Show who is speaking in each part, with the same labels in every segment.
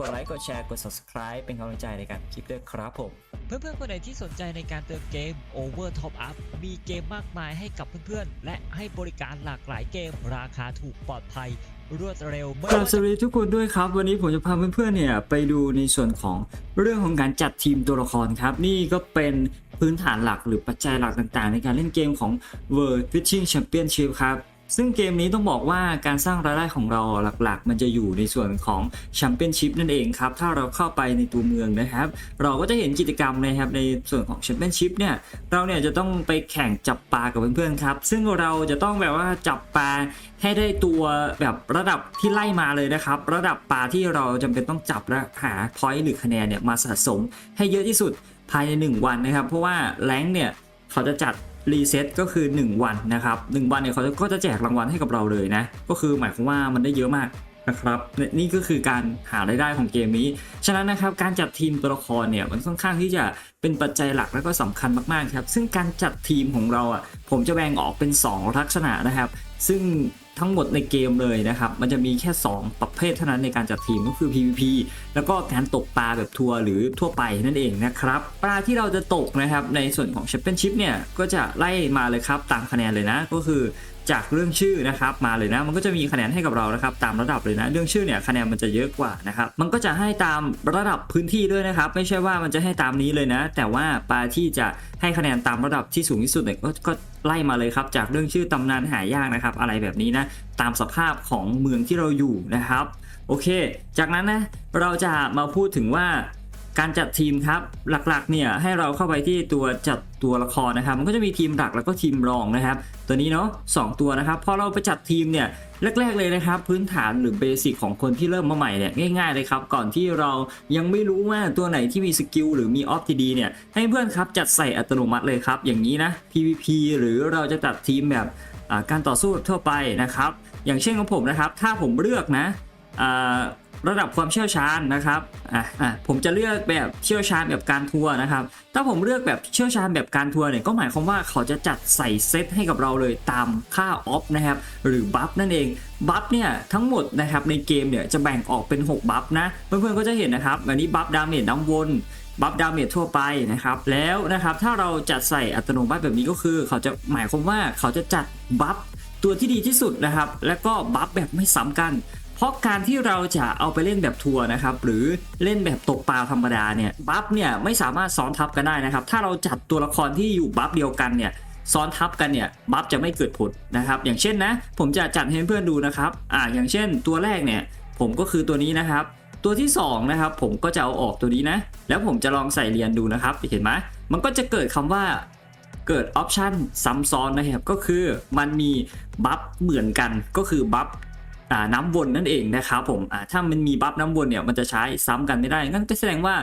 Speaker 1: กดไลค์ กดแชร์ กด subscribe เป็นกำลังใจในการคลิปด้วยครับผม
Speaker 2: เพื่อนๆคนไหนที่สนใจในการเติมเกม Over Top Up มีเกมมากมายให้กับเพื่อนๆ และให้บริการหลากหลายเกม ราคาถูกปลอดภัย รวดเร็วไม่
Speaker 1: กราบ
Speaker 2: ว่า
Speaker 1: ส
Speaker 2: จะ
Speaker 1: วัสดีทุกคนด้วยครับ วันนี้ผมจะพาเพื่อนๆเนี่ยไปดูในส่วนของเรื่องของการจัดทีมตัวละครครับ นี่ก็เป็นพื้นฐานหลักหรือปัจจัยหลักต่างๆ ในการเล่นเกมของ World Fishing Championship ครับ ซึ่งเกมนี้ต้องบอกว่าการสร้างรายได้ของเราหลักๆ มันจะอยู่ในส่วนของแชมเปี้ยนชิพนั่นเองครับ ถ้าเราเข้าไปในตัวเมืองนะครับ เราก็จะเห็นกิจกรรมนะครับในส่วนของแชมเปี้ยนชิพเนี่ย เราเนี่ยจะต้องไปแข่งจับปลากับเพื่อนๆครับ ซึ่งเราจะต้องแบบว่าจับปลาให้ได้ตัวแบบระดับที่ไล่มาเลยนะครับ ระดับปลาที่เราจำเป็นต้องจับและหาพอยต์หรือคะแนนเนี่ยมาสะสมให้เยอะที่สุดภายใน 1 วันนะครับ เพราะว่าแรงเนี่ยเขาจะจัด รีเซ็ตก็คือ 1 วันนะครับ1วันเนี่ยเขาก็จะแจกรางวัลให้กับเราเลยนะ ก็คือหมายความว่ามันได้เยอะมากนะครับนี่ก็คือการหารายได้ของเกมนี้ ฉะนั้นนะครับการจัดทีมตัวละครเนี่ยมันค่อนข้างที่จะเป็นปัจจัยหลักและก็สำคัญมากๆครับซึ่งการจัดทีมของเราอะผมจะแบ่งออกเป็น 2 ลักษณะนะครับ ซึ่ง ทั้งหมดในเกมเลยนะครับ มันจะมีแค่ 2 ประเภทเท่านั้นในการจัดทีมก็คือ PVP แล้วก็การตกปลาแบบทัวร์หรือทั่วไปนั่นเองนะครับ ปลาที่เราจะตกนะครับในส่วนของแชมเปี้ยนชิพเนี่ยก็จะไล่มาเลยครับตามคะแนนเลยนะก็คือ จากเรื่องชื่อนะครับมาเลยนะมันก็จะมีคะแนนให้กับเรานะครับตามระดับเลยนะ เรื่องชื่อเนี่ยคะแนนมันจะเยอะกว่านะครับมันก็จะให้ตามระดับพื้นที่ด้วยนะครับ ไม่ใช่ว่ามันจะให้ตามนี้เลยนะ แต่ว่าปลาที่จะให้คะแนนตามระดับที่สูงที่สุดเนี่ยก็ก็ไล่มาเลยครับจากเรื่องชื่อตำนานหายากนะครับอะไรแบบนี้นะตามสภาพของเมืองที่เราอยู่นะครับโอเค จากนั้นนะเราจะมาพูดถึงว่า การจัดทีมครับหลักๆเนี่ยให้เราเข้าไปที่ตัวจัดตัวละครนะครับ มันก็จะมีทีมหลักแล้วก็ทีมรองนะครับ ตัวนี้เนาะสองตัวนะครับพอเราไปจัดทีมเนี่ยแรกๆเลยนะครับ พื้นฐานหรือเบสิกของคนที่เริ่มมาใหม่เนี่ยง่ายๆเลยครับ ก่อนที่เรายังไม่รู้ว่าตัวไหนที่มีสกิลหรือมีออฟที่ดีเนี่ยให้เพื่อนครับจัดใส่อัตโนมัติเลยครับ อย่างนี้นะ PVP หรือเราจะจัดทีมแบบการต่อสู้ทั่วไปนะครับ อย่างเช่นของผมนะครับ ถ้าผมเลือกนะ ระดับความเชี่ยวชาญนะครับอะอะผมจะเลือกแบบเชี่ยวชาญแบบการทัวร์นะครับ ถ้าผมเลือกแบบเชี่ยวชาญแบบการทัวร์เนี่ยก็หมายความว่าเขาจะจัดใส่เซตให้กับเราเลยตามค่าออฟนะครับหรือบัฟนั่นเองบัฟเนี่ยทั้งหมดนะครับในเกมเนี่ยจะแบ่งออกเป็น 6 บัฟนะเพื่อนๆก็จะเห็นนะครับอันนี้บัฟดาเมจน้ำวนบัฟดาเมจทั่วไปนะครับแล้วนะครับถ้าเราจัดใส่อัตโนมัติแบบนี้ก็คือ เขาจะหมายความว่าเขาจะจัดบัฟตัวที่ดีที่สุดนะครับ แล้วก็บัฟแบบไม่ซ้ำกัน ราะการที่เราจะเอาไปเล่นแบบทัวร์นะครับหรือเล่นแบบตกปลาธรรมดาเนี่ยบัฟเนี่ยไม่สามารถซ้อนทับกันได้นะครับถ้าเราจัดตัวละครที่อยู่บัฟเดียวกันเนี่ยซ้อนทับกันเนี่ยบัฟจะไม่เกิดผลนะครับอย่างเช่นนะผมจะจัดให้เพื่อนดูนะครับอ่าอย่างเช่นตัวแรกเนี่ยผมก็คือตัวนี้นะครับ ตัวที่2นะครับผมก็จะเอาออกตัวนี้นะแล้วผมจะลองใส่เรียนดูนะครับเห็นไหมมันก็จะเกิดคำว่าเกิดออปชันซ้ำซ้อนนะครับก็คือมันมีบัฟเหมือนกันก็คือบัฟ น้ำวนนั่นเองนะครับผมถ้ามันมีบัฟน้ำวนเนี่ยมันจะใช้ซ้ำกันไม่ได้งั้นก็แสดงว่า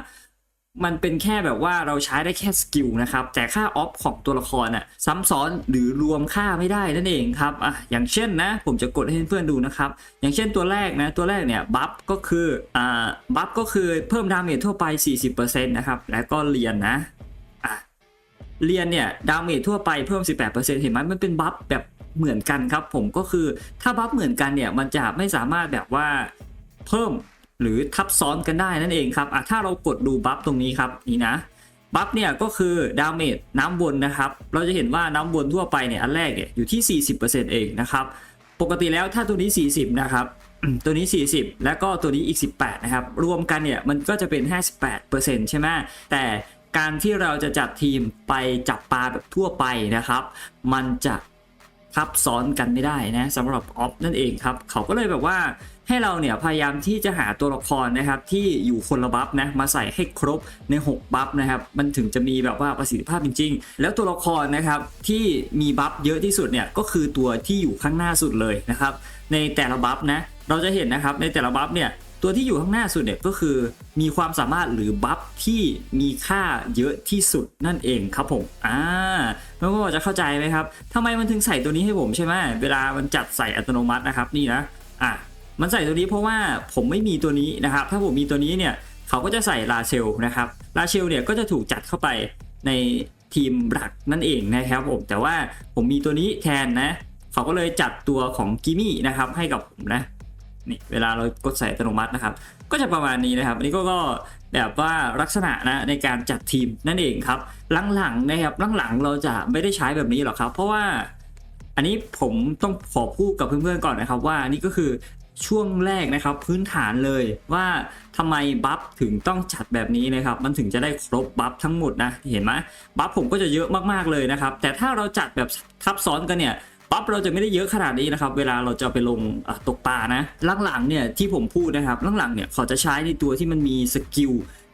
Speaker 1: มันเป็นแค่แบบว่าเราใช้ได้แค่สกิลนะครับ แต่ค่าออฟของตัวละครน่ะซ้ำซ้อนหรือรวมค่าไม่ได้นั่นเองครับอะอย่างเช่นนะผมจะกดให้เพื่อนๆดูนะครับ อย่างเช่นตัวแรกนะตัวแรกเนี่ยบัฟก็คืออ่าบัฟก็คือเพิ่มดาเมจทั่วไป 40%นะครับแล้วก็เรียนนะอะเรียนเนี่ยดาเมจทั่วไปเพิ่ม 18%เห็นไหมมันเป็นบัฟแบบ เหมือนกันครับผมก็คือถ้าบัฟเหมือนกันเนี่ยมันจะไม่สามารถแบบว่าเพิ่มหรือทับซ้อนกันได้นั่นเองครับอะถ้าเรากดดูบัฟตรงนี้ครับนี่นะบัฟเนี่ยก็คือดาเมจน้ำวนนะครับ เราจะเห็นว่าน้ำวนทั่วไปเนี่ยอันแรกเนี่ยอยู่ที่ 40%เองนะครับ ปกติแล้วถ้าตัวนี้ 40 นะครับ ตัวนี้ 40 แล้วก็ตัวนี้อีก 18 นะครับ รวมกันเนี่ยมันก็จะเป็น 58%ใช่ไหมแต่การที่เราจะจัดทีมไปจับปลาแบบทั่วไปนะครับ มันจะ ทับซ้อนกันไม่ได้นะสำหรับออฟนั่นเองครับ เขาก็เลยแบบว่าให้เราเนี่ยพยายามที่จะหาตัวละครนะครับที่อยู่คนละบัฟนะมาใส่ให้ครบใน 6 บัฟนะครับมันถึงจะมีแบบว่าประสิทธิภาพจริง ๆ แล้วตัวละครนะครับที่มีบัฟเยอะที่สุดเนี่ยก็คือตัวที่อยู่ข้างหน้าสุดเลยนะครับในแต่ละบัฟนะเราจะเห็นนะครับในแต่ละบัฟเนี่ย ตัวที่อยู่ข้างหน้าสุดเนี่ยก็คือมีความสามารถหรือบัฟที่มีค่าเยอะที่สุดนั่นเองครับผมอ่าไม่ว่าจะเข้าใจไหมครับทำไมมันถึงใส่ตัวนี้ให้ผมใช่ไหมเวลามันจัดใส่อัตโนมัตินะครับนี่นะอะมันใส่ตัวนี้เพราะว่าผมไม่มีตัวนี้นะครับ ถ้าผมมีตัวนี้เนี่ยเขาก็จะใส่ลาเชลนะครับลาเชลเนี่ยก็จะถูกจัดเข้าไปในทีมหลักนั่นเองนะครับผมแต่ว่าผมมีตัวนี้แทนนะเขาก็เลยจัดตัวของกิมี่นะครับให้กับผมนะ นี่เวลาเรากดใส่อัตโนมัตินะครับ ก็จะประมาณนี้นะครับ อันนี้ก็ก็แบบว่าลักษณะนะในการจัดทีมนั่นเองครับหลังๆนะครับหลังๆเราจะไม่ได้ใช้แบบนี้หรอกครับ เพราะว่าอันนี้ผมต้องขอพูดกับเพื่อนๆก่อนนะครับว่านี่ก็คือช่วงแรกนะครับพื้นฐานเลยว่าทำไมบัฟถึงต้องจัดแบบนี้นะครับ มันถึงจะได้ครบบัฟทั้งหมดนะเห็นไหมบัฟผมก็จะเยอะมากๆเลยนะครับ แต่ถ้าเราจัดแบบทับซ้อนกันเนี่ย บัฟเราจะไม่ได้เยอะขนาดนี้นะครับ เวลาเราจะไปลงตกปลานะหลังๆเนี่ยที่ผมพูดนะครับหลังๆเนี่ยเขาจะใช้ในตัวที่มันมีสกิล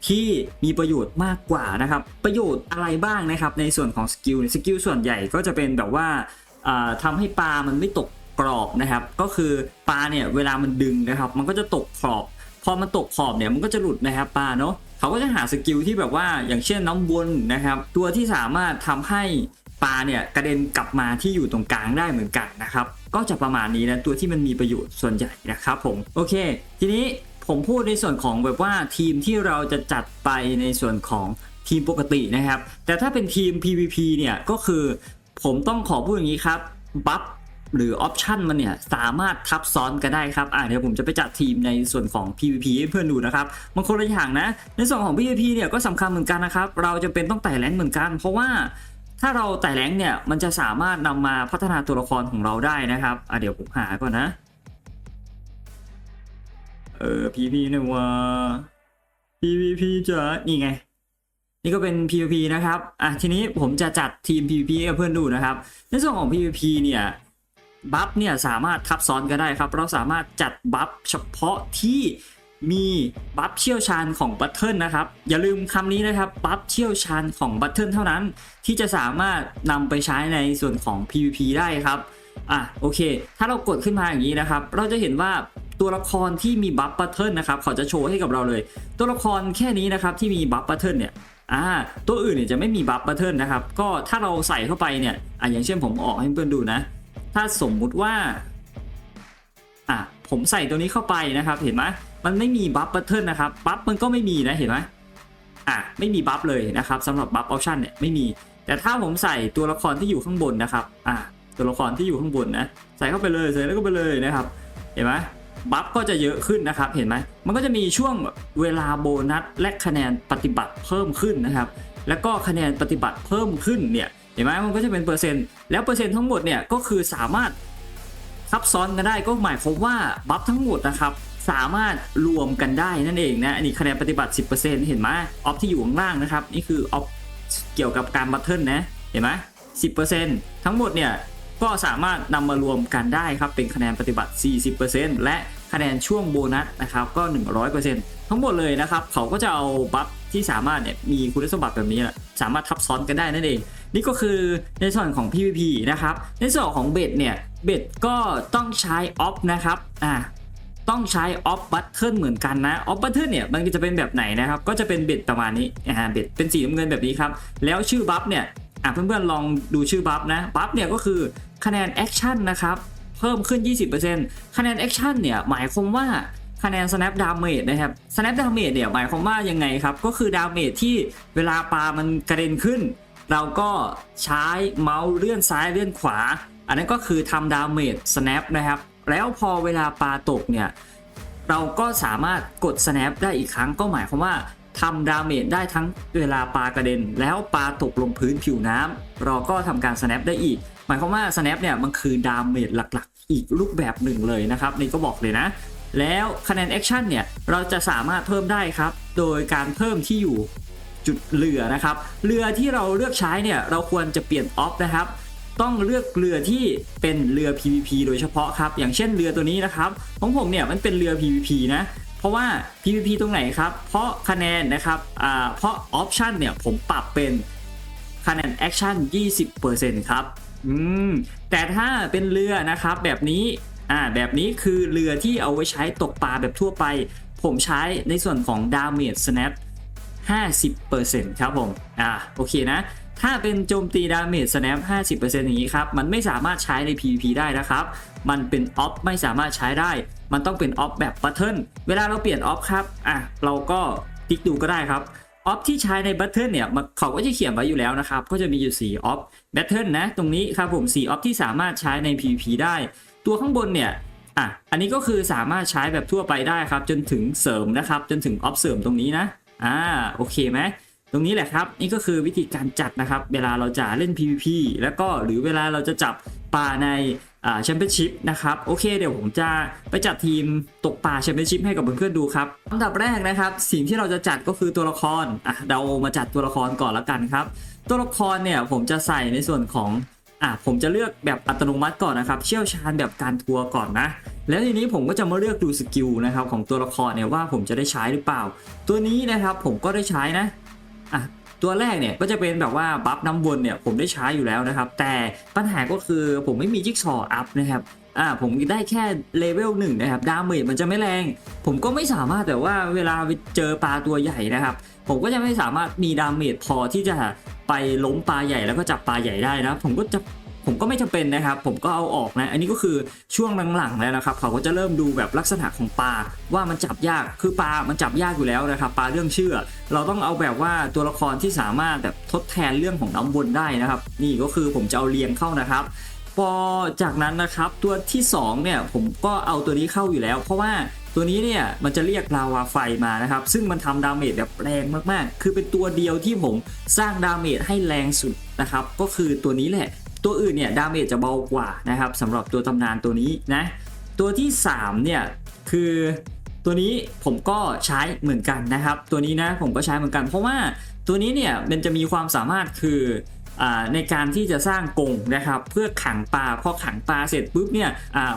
Speaker 1: ที่มีประโยชน์มากกว่านะครับ ประโยชน์อะไรบ้างนะครับ ในส่วนของสกิลสกิลส่วนใหญ่ก็จะเป็นแบบว่าทำาให้ปลามันไม่ตกกรอบนะครับ ก็คือปลาเนี่ยเวลามันดึงนะครับ มันก็จะตกขอบ พอมันตกขอบเนี่ยมันก็จะหลุดนะครับปลาเนาะเขาก็จะหาสกิลที่แบบว่าอย่างเช่นน้ำวนนะครับ ตัวที่สามารถทำให้ ปลาเนี่ยกระเด็นกลับมาที่อยู่ตรงกลางได้เหมือนกันนะครับ ก็จะประมาณนี้นะตัวที่มันมีประโยชน์ส่วนใหญ่นะครับผมโอเค ทีนี้ผมพูดในส่วนของแบบว่าทีมที่เราจะจัดไปในส่วนของทีมปกตินะครับ แต่ถ้าเป็นทีม PVP เนี่ยก็คือผมต้องขอพูดอย่างนี้ครับบัฟหรือออปชันมันเนี่ยสามารถทับซ้อนกันได้ครับอ่าเดี๋ยวผมจะไปจัดทีมในส่วนของ PVP ให้เพื่อนดูนะครับมันคนละอย่างนะ ในส่วนของ PVP เนี่ยก็สำคัญเหมือนกันนะครับ เราจะเป็นต้องไต่แรงค์เหมือนกัน เพราะว่า ถ้าเราไต่แรงเนี่ยมันจะสามารถนำมาพัฒนาตัวละครของเราได้นะครับอะเดี๋ยวผมหาก่อนนะ เออ PVP เนี่ยว่า PVP จะนี่ไง นี่ก็เป็น PVP นะครับอะทีนี้ผมจะจัดทีม PVP ให้เพื่อนดูนะครับ ในส่วนของ PVP เนี่ยบัฟเนี่ยสามารถทับซ้อนกันได้ครับ เราสามารถจัดบัฟเฉพาะที่ มีบัฟเชี่ยวชาญของบัตเทิลนะครับ อย่าลืมคำนี้นะครับบัฟเชี่ยวชาญของบัตเทิลเท่านั้น ที่จะสามารถนำไปใช้ในส่วนของ PVP ได้ครับอะโอเค ถ้าเรากดขึ้นมาอย่างนี้นะครับ เราจะเห็นว่าตัวละครที่มีบัฟบัตเทิลนะครับเขาจะโชว์ให้กับเราเลย ตัวละครแค่นี้นะครับที่มีบัฟบัตเทิลเนี่ยอ่าตัวอื่นเนี่ยจะไม่มีบัฟบัตเทิลนะครับ ก็ถ้าเราใส่เข้าไปเนี่ยอะอย่างเช่นผมออกให้เพื่อนดูนะ ถ้าสมมุติว่าอะผมใส่ตัวนี้เข้าไปนะครับเห็นไหม มันไม่มีบัฟบัตเทิลนะครับบัฟมันก็ไม่มีนะเห็นไหมอะไม่มีบัฟเลยนะครับสำหรับบัฟออปชันเนี่ยไม่มี แต่ถ้าผมใส่ตัวละครที่อยู่ข้างบนนะครับอะตัวละครที่อยู่ข้างบนนะใส่เข้าไปเลยใส่แล้วก็ไปเลยนะครับเห็นไหมบัฟก็จะเยอะขึ้นนะครับเห็นไหมมันก็จะมีช่วงเวลาโบนัสและคะแนนปฏิบัติเพิ่มขึ้นนะครับ แล้วก็คะแนนปฏิบัติเพิ่มขึ้นเนี่ยเห็นไหมมันก็จะเป็นเปอร์เซ็นต์แล้วเปอร์เซ็นต์ทั้งหมดเนี่ยก็คือสามารถซับซ้อนกันได้ก็หมายความว่าบัฟทั้งหมดนะครับ สามารถรวมกันได้นั่นเองนะอันนี้คะแนนปฏิบัติ 10%เห็นไหมออฟที่อยู่ข้างล่างนะครับ นี่คือออฟเกี่ยวกับการบัตเทิลนะ เห็นไหม10%ทั้งหมดเนี่ยก็สามารถนำมารวมกันได้ครับ เป็นคะแนนปฏิบัติ 40%และคะแนนช่วงโบนัสนะครับก็ 100%ทั้งหมดเลยนะครับ เขาก็จะเอาบัฟที่สามารถเนี่ยมีคุณสมบัติแบบนี้นะสามารถทับซ้อนกันได้นั่นเอง นี่ก็คือในส่วนของ PVP นะครับ ในส่วนของเบ็ดเนี่ยเบ็ดก็ต้องใช้ออฟนะครับอ่า ต้องใช้ออฟบัตเทิลเหมือนกันนะออฟบัตเทิลเนี่ยมันจะเป็นแบบไหนนะครับ ก็จะเป็นเบ็ดประมาณนี้อ่าเบ็ดเป็นสีน้ำเงินแบบนี้ครับ แล้วชื่อบัฟเนี่ยอะเพื่อนๆลองดูชื่อบัฟนะบัฟเนี่ยก็คือคะแนนแอคชั่นนะครับเพิ่มขึ้น 20%คะแนนแอคชั่นเนี่ยหมายความว่าคะแนน snap damage นะครับ snap damage เนี่ยหมายความว่ายังไงครับ ก็คือ damage ที่เวลาปลามันกระเด็นขึ้น เราก็ใช้เมาส์เลื่อนซ้ายเลื่อนขวา อันนั้นก็คือทำ damage snap นะครับ แล้วพอเวลาปลาตกเนี่ยเราก็สามารถกด snap ได้อีกครั้งก็หมายความว่าทำดาเมจได้ทั้งเวลาปลากระเด็น แล้วปลาตกลงพื้นผิวน้ำเราก็ทำการ snap ได้อีก หมายความว่า snap เนี่ยมันคือดาเมจหลักๆ อีกรูปแบบหนึ่งเลยนะครับนี่ก็บอกเลยนะ แล้วคะแนนแอคชั่นเนี่ยเราจะสามารถเพิ่มได้ครับ โดยการเพิ่มที่อยู่จุดเรือนะครับ เรือที่เราเลือกใช้เนี่ยเราควรจะเปลี่ยนออฟนะครับ ต้องเลือกเรือที่เป็นเรือ PVP โดยเฉพาะครับ อย่างเช่นเรือตัวนี้นะครับของผมเนี่ยมันเป็นเรือ PVP นะเพราะว่า PVP ตรงไหนครับ เพราะคะแนนนะครับ อ่า เพราะออปชันเนี่ยผมปรับเป็นคะแนนแอคชั่น 20%ครับ อืม แต่ถ้าเป็นเรือนะครับแบบนี้ อ่า แบบนี้คือเรือที่เอาไว้ใช้ตกปลาแบบทั่วไป ผมใช้ในส่วนของ Damage Snap 50%ครับผม อ่า โอเคนะ ถ้าเป็นโจมตีดาเมจ snap 50%อย่างนี้ครับ มันไม่สามารถใช้ใน PVP ได้นะครับ มันเป็นออฟไม่สามารถใช้ได้ มันต้องเป็นออฟแบบบัตเทิลเวลาเราเปลี่ยนออฟครับ อะ เราก็ติ๊กดูก็ได้ครับ ออฟที่ใช้ในบัตเทิลเนี่ย เขาก็จะเขียนไว้อยู่แล้วนะครับ ก็จะมีอยู่ 4 ออฟบัตเทิลนะ ตรงนี้ครับผม 4 ออฟที่สามารถใช้ใน PVP ได้ ตัวข้างบนเนี่ย อะ อันนี้ก็คือสามารถใช้แบบทั่วไปได้ครับ จนถึงเสริมนะครับ จนถึงออฟเสริมตรงนี้นะ อ่า โอเคไหม รงนี้แหละครับนี่ก็คือวิธีการจัดนะครับ เวลาเราจะเล่น PVP แล้วก็หรือเวลาเราจะจับปลาในแชมเปี้ยนชิพนะครับโอเคเดี๋ยวผมจะไปจัดทีมตกปลาแชมเปี้ยนชิพให้กับเพื่อนๆดูครับอันดับแรกนะครับ สิ่งที่เราจะจัดก็คือตัวละครอะเรามาจัดตัวละครก่อนละกันครับ ตัวละครเนี่ยผมจะใส่ในส่วนของอะผมจะเลือกแบบอัตโนมัติก่อนนะครับ เชี่ยวชาญแบบการทัวร์ก่อนนะ แล้วทีนี้ผมก็จะมาเลือกดูสกิลนะครับของตัวละครเนี่ยว่าผมจะได้ใช้หรือเปล่า ตัวนี้นะครับผมก็ได้ใช้นะ อะตัวแรกเนี่ยก็จะเป็นแบบว่าบัฟน้ำวนเนี่ยผมได้ใช้อยู่แล้วนะครับ แต่ปัญหาก็คือผมไม่มีจิ๊กซอว์อัพนะครับอ่าผมได้แค่เลเวลหนึ่งนะครับดาเมจมันจะไม่แรง ผมก็ไม่สามารถแต่ว่าเวลาไปเจอปลาตัวใหญ่นะครับ ผมก็จะไม่สามารถมีดาเมจพอที่จะไปล้มปลาใหญ่แล้วก็จับปลาใหญ่ได้นะ ผมก็จะ ผมก็ไม่จำเป็นนะครับ ผมก็เอาออกนะ อันนี้ก็คือช่วงหลังๆแล้วนะครับ เขาก็จะเริ่มดูแบบลักษณะของปลาว่ามันจับยากคือปลามันจับยากอยู่แล้วนะครับปลาเรื่องเชื่อ เราต้องเอาแบบว่าตัวละครที่สามารถแบบทดแทนเรื่องของน้ำวนได้นะครับ นี่ก็คือผมจะเอาเรียงเข้านะครับพอจากนั้นนะครับตัวที่สองเนี่ยผมก็เอาตัวนี้เข้าอยู่แล้ว เพราะว่าตัวนี้เนี่ยมันจะเรียกลาวาไฟมานะครับ ซึ่งมันทำดาเมจแบบแรงมากๆ คือเป็นตัวเดียวที่ผมสร้างดาเมจให้แรงสุดนะครับ ก็คือตัวนี้แหละ ตัวอื่นเนี่ยดาเมจจะเบากว่านะครับสำหรับตัวตำนานตัวนี้นะ ตัวที่ 3 เนี่ย คือตัวนี้ผมก็ใช้เหมือนกันนะครับ ตัวนี้นะผมก็ใช้เหมือนกัน เพราะว่าตัวนี้เนี่ยมันจะมีความสามารถคือในการที่จะสร้างกรงนะครับ เพื่อขังปลาพอขังปลาเสร็จปุ๊บเนี่ย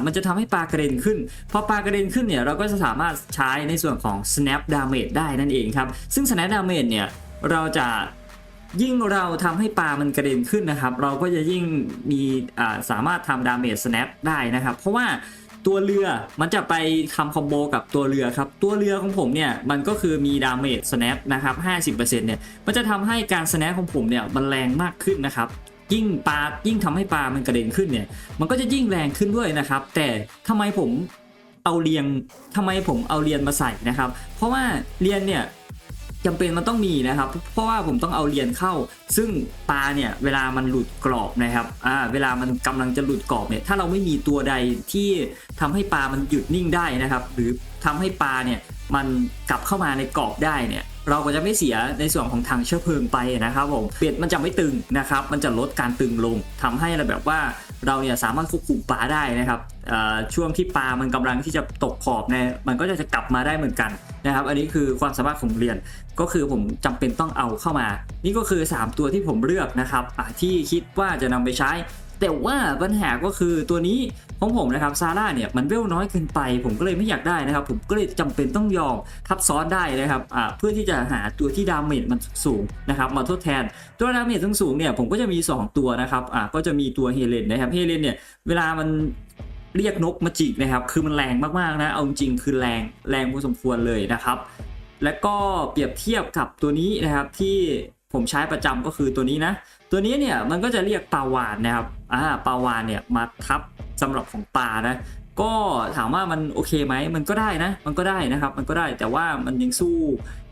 Speaker 1: มันจะทำให้ปลากระเด็นขึ้นพอปลากระเด็นขึ้นเนี่ยเราก็จะสามารถใช้ในส่วนของ snap damage ได้นั่นเองครับ ซึ่ง snap damage เนี่ยเราจะ ยิ่งเราทำให้ปลามันกระเด็นขึ้นนะครับ เราก็จะยิ่งมีสามารถทำดาเมจ snap ได้นะครับ เพราะว่าตัวเรือมันจะไปทำคอมโบกับตัวเรือครับ ตัวเรือของผมเนี่ยมันก็คือมีดาเมจ snap นะครับ 50%เนี่ยมันจะทำให้การ snap ของผมเนี่ยมันแรงมากขึ้นนะครับยิ่งปลายิ่งทำให้ปลามันกระเด็นขึ้นเนี่ย มันก็จะยิ่งแรงขึ้นด้วยนะครับ แต่ทำไมผมเอาเรียงทำไมผมเอาเรียนมาใส่นะครับ เพราะว่าเรียนเนี่ย จำเป็นมันต้องมีนะครับ เพราะว่าผมต้องเอาเรียนเข้า ซึ่งปลาเนี่ยเวลามันหลุดกรอบนะครับอ่าเวลามันกำลังจะหลุดกรอบเนี่ยถ้าเราไม่มีตัวใดที่ทำให้ปลามันหยุดนิ่งได้นะครับ หรือทำให้ปลาเนี่ยมันกลับเข้ามาในกรอบได้เนี่ย เราก็จะไม่เสียในส่วนของทางเชื้อเพลิงไปนะครับผมเบ็ดมันจะไม่ตึงนะครับ มันจะลดการตึงลงทำให้เราแบบว่าเราเนี่ยสามารถควบคุมปลาได้นะครับช่วงที่ปลามันกำลังที่จะตกขอบเนี่ยมันก็จะกลับมาได้เหมือนกันนะครับ อันนี้คือความสามารถของเรียนก็คือผมจำเป็นต้องเอาเข้ามา นี่ก็คือ 3 ตัวที่ผมเลือกนะครับที่คิดว่าจะนำไปใช้แต่ว่าปัญหาก็คือตัวนี้ ของผมนะครับซาร่าเนี่ยมันเวลน้อยเกินไป ผมก็เลยไม่อยากได้นะครับ ผมก็เลยจำเป็นต้องยอมทับซ้อนได้นะครับเพื่อที่จะหาตัวที่ดาเมจมันสูงนะครับมาทดแทน ตัวดาเมจสูงๆเนี่ยผมก็จะมี 2 ตัวนะครับก็จะมีตัวเฮเลนนะครับเฮเลนเนี่ยเวลามันเรียกนกมาจิกนะครับ คือมันแรงมากๆนะเอาจริงคือแรงแรงพอสมควรเลยนะครับ และก็เปรียบเทียบกับตัวนี้นะครับที่ผมใช้ประจำก็คือตัวนี้นะ ตัวนี้เนี่ยมันก็จะเรียกปลาวานนะครับอ่าปลาวานเนี่ยมาทับสำหรับของปลานะก็ถามว่ามันโอเคไหมมันก็ได้นะ มันก็ได้นะครับ มันก็ได้แต่ว่ามันยังสู้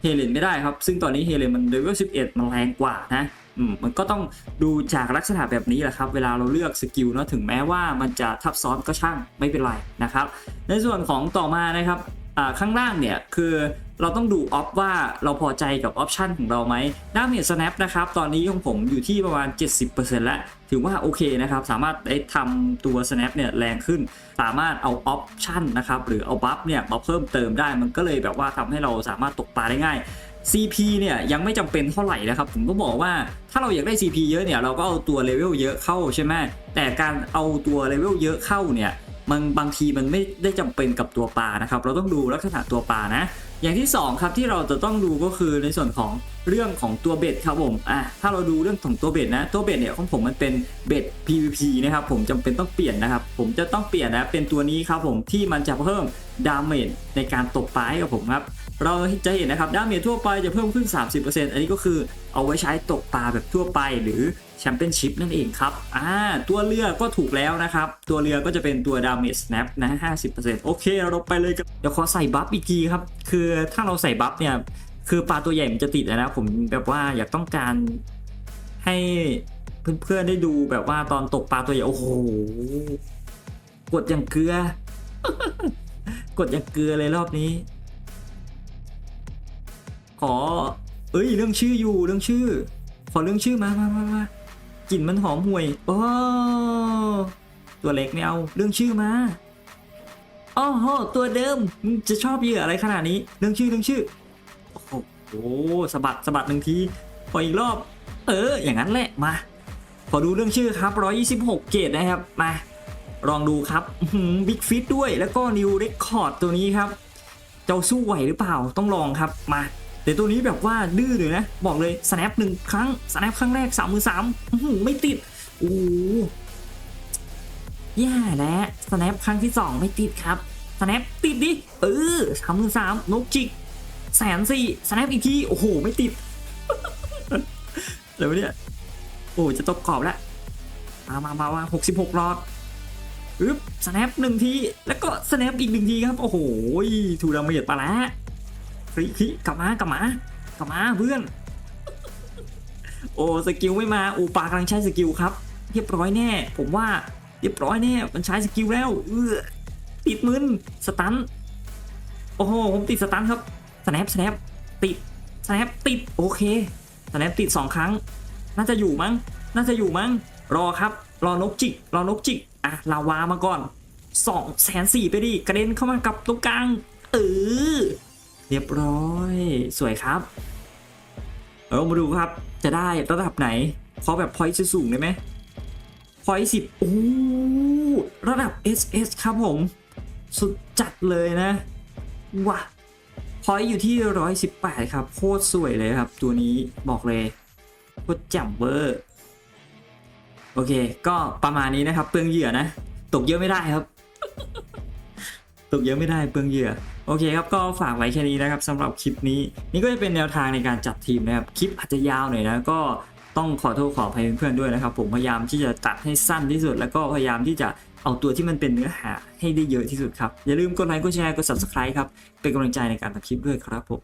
Speaker 1: เฮเลนไม่ได้ครับ ซึ่งตอนนี้เฮเลนมันเลเวล11 มันแรงกว่านะอืมมันก็ต้องดูจากลักษณะแบบนี้แหละครับ เวลาเราเลือกสกิลเนาะถึงแม้ว่ามันจะทับซ้อนก็ช่างไม่เป็นไรนะครับ ในส่วนของต่อมานะครับ ข้างล่างเนี่ยคือเราต้องดูออฟว่าเราพอใจกับออปชันของเราไหมดาเมจ snap นะครับตอนนี้ของผมอยู่ที่ประมาณ 70%แล้ว ถือว่าโอเคนะครับ สามารถได้ทำตัว snap เนี่ยแรงขึ้น สามารถเอาออปชันนะครับหรือเอาบัฟเนี่ยมาเพิ่มเติมได้มันก็เลยแบบว่าทำให้เราสามารถตกปลาได้ง่าย CP เนี่ยยังไม่จำเป็นเท่าไหร่นะครับผมก็บอกว่าถ้าเราอยากได้ CP เยอะเนี่ยเราก็เอาตัวเลเวลเยอะเข้าใช่ไหมแต่การเอาตัวเลเวลเยอะเข้าเนี่ย มันบางทีมันไม่ได้จำเป็นกับตัวปลานะครับ เราต้องดูลักษณะตัวปลานะ อย่างที่สองครับที่เราจะต้องดูก็คือในส่วนของ เรื่องของตัวเบ็ดครับผมอะถ้าเราดูเรื่องของตัวเบ็ดนะ ตัวเบ็ดเนี่ยของผมมันเป็นเบ็ด PVP นะครับผมจำเป็นต้องเปลี่ยนนะครับ ผมจะต้องเปลี่ยนนะเป็นตัวนี้ครับผมที่มันจะเพิ่มดาเมจในการตกปลาให้กับผมครับเราจะเห็นนะครับดาเมจทั่วไปจะเพิ่มขึ้น 30%อันนี้ก็คือเอาไว้ใช้ตกปลาแบบทั่วไปหรือแชมเปี้ยนชิพนั่นเองครับ อ่า ตัวเรือก็ถูกแล้วนะครับ ตัวเรือก็จะเป็นตัวดาเมจ snap นะ50%โอเค เราไปเลยกัน เดี๋ยวขอใส่บัฟอีกทีครับ คือถ้าเราใส่บัฟเนี่ย คือปลาตัวใหญ่มันจะติดนะผมแบบว่าอยากต้องการให้เพื่อนๆได้ดูแบบว่าตอนตกปลาตัวใหญ่โอ้โหกดอย่างเกลือ กดอย่างเกลือเลยรอบนี้ ขอ เอ้ยเรื่องชื่ออยู่เรื่องชื่อ ขอเรื่องชื่อมามามามากลิ่นมันหอมห่วยโอ้ตัวเล็กไม่เอาเรื่องชื่อมาอ้อตัวเดิมมึงจะชอบเหยื่ออะไรขนาดนี้ เรื่องชื่อเรื่องชื่อ โอ้สะบัดสะบัดหนึ่งทีขออีกรอบ เออ อย่างนั้นแหละมาขอดูเรื่องชื่อครับ 126 เกรดนะครับ มาลองดูครับบิ๊กฟิตด้วยแล้วก็นิวเรคคอร์ดตัวนี้ครับ เจ้าสู้ไหวหรือเปล่าต้องลองครับมาแต่ตัวนี้แบบว่าดื้อเลยนะ บอกเลย snap หนึ่งครั้ง snap ครั้งแรก3มือ3ไม่ติดโอ้แย่แล้ว snap ครั้งที่ 2 ไม่ติดครับ snap ติดดิเออสามมือสามนกจิก แสนสี่ snap อีกทีโอ้โห ไม่ติดเดี๋ยวเนี่ย โอ้จะตกกรอบแล้ว มามามามาหกสิบหกรอดอึ๊บสแนปหนึ่งที แล้วก็สแนปอีกหนึ่งทีครับ โอ้โหถูดาเมจปแล้วคลิกลิกลับมากลับมากลับมาเพื่อน โอ้สกิลไม่มาอ้ปากำลังใช้สกิลครับ เรียบร้อยแน่ ผมว่าเรียบร้อยแน่ มันใช้สกิลแล้ว เออติดมึนสตัน โอ้โห ผมติดสตันครับ สแนปสแนปติดสแนปติดโอเคสแนปติดสองครั้ง น่าจะอยู่มั้ง น่าจะอยู่มั้ง รอครับ รอนกจิก รอนกจิก อะ ลาวามาก่อนสองแสนสี่ไปดิ กระเด็นเข้ามากับตรงกลาง เออ เรียบร้อย สวยครับเอามาดูครับ จะได้ระดับไหน ขอแบบพอยต์สูงได้ไหมพอยต์สิบโอ้ ระดับ SS ครับผม สุดจัดเลยนะ ว้า พอยอยู่ที่ 118 ครับ โคตรสวยเลยครับ ตัวนี้บอกเลยโคตรแจ่มเวอร์ โอเค ก็ประมาณนี้นะครับ เปลืองเหยื่อนะ ตกเยอะไม่ได้ครับ ตกเยอะไม่ได้เปลืองเหยื่อ โอเคครับ ก็ฝากไว้แค่นี้นะครับสำหรับคลิปนี้ นี่ก็จะเป็นแนวทางในการจัดทีมนะครับ คลิปอาจจะยาวหน่อยนะ ก็ต้องขอโทษขออภัยเพื่อนๆด้วยนะครับ ผมพยายามที่จะตัดให้สั้นที่สุด แล้วก็พยายามที่จะ เอาตัวที่มันเป็นเนื้อหาให้ได้เยอะที่สุดครับ อย่าลืมกดไลค์กดแชร์กด subscribe ครับ เป็นกำลังใจในการทำคลิปด้วยครับผม